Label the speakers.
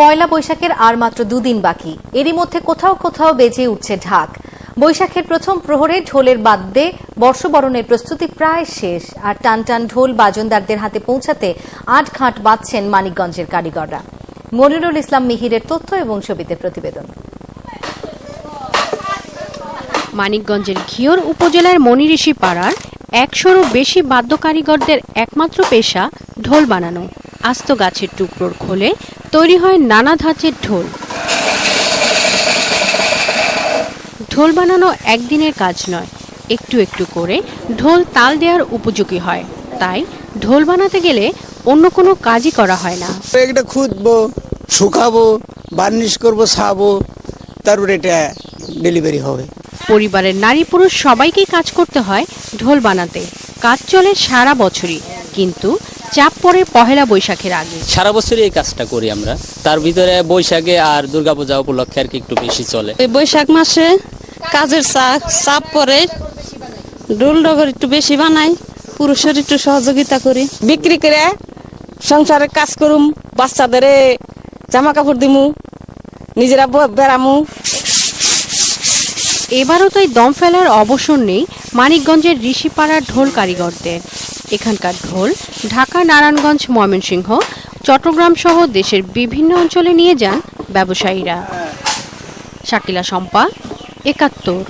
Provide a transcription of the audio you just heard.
Speaker 1: পয়লা বৈশাখের আর মাত্র দুদিন বাকি। এরই মধ্যে কোথাও কোথাও বেজে উঠছে ঢাক। বৈশাখের প্রথম প্রহরে ঢোলের বাদ্যে বর্ষবরণের প্রস্তুতি প্রায় শেষ, আর টান টান ঢোল বাজনদারদের হাতে পৌঁছাতে আট ঘাট বাঁধছেন মানিকগঞ্জের কারিগররা। মনিরুল ইসলাম মিহিরের তথ্য এবং ছবিতে প্রতিবেদন।
Speaker 2: মানিকগঞ্জের ঘিওর উপজেলার মনিঋষি পাড়ার একশোরও বেশি বাদ্য কারিগরদের একমাত্র পেশা ঢোল বানানো। আস্ত গাছের টুকরোর খোলে তৈরি হয় নানা ধাঁচের ঢোল। ঢোল বানানো একদিনের কাজ নয়, একটু একটু করে ঢোল তাল দেওয়ার উপযোগী হয়। তাই ঢোল বানাতে গেলে অন্য কোনো কাজই করা হয় না।
Speaker 3: এটা খুঁজবো শুকাবো, বার্নিশ করব, সাবো, তারপরে এটা ডেলিভারি হবে।
Speaker 2: পরিবারের নারী পুরুষ সবাইকেই কাজ করতে হয় ঢোল বানাতে। কাজ চলে সারা বছরই কিন্তু চাপ পড়ে পহেলা বৈশাখের আগে।
Speaker 4: সারা বছরই এই কাজটা করি আমরা। তার ভিতরে বৈশাখে আর দুর্গাপূজা উপলক্ষে আর কি একটু বেশি চলে।
Speaker 5: এই বৈশাখ মাসে কাজের চাপ চাপ পরে ডোল ডগর একটু বেশি বানাই পুরুষের একটু সহযোগিতা করি। বিক্রি করে সংসারে কাজ করুম বাচ্চাদের জামা কাপড় দিমু নিজেরা বেড়ামু।
Speaker 2: এবারও তাই দম ফেলার অবসর নেই মানিকগঞ্জের ঋষিপাড়ার ঢোল কারিগরদের। এখানকার ঢোল ঢাকা, নারায়ণগঞ্জ, ময়মনসিংহ, চট্টগ্রাম সহ দেশের বিভিন্ন অঞ্চলে নিয়ে যান ব্যবসায়ীরা। শাকিলা শম্পা, একাত্তর।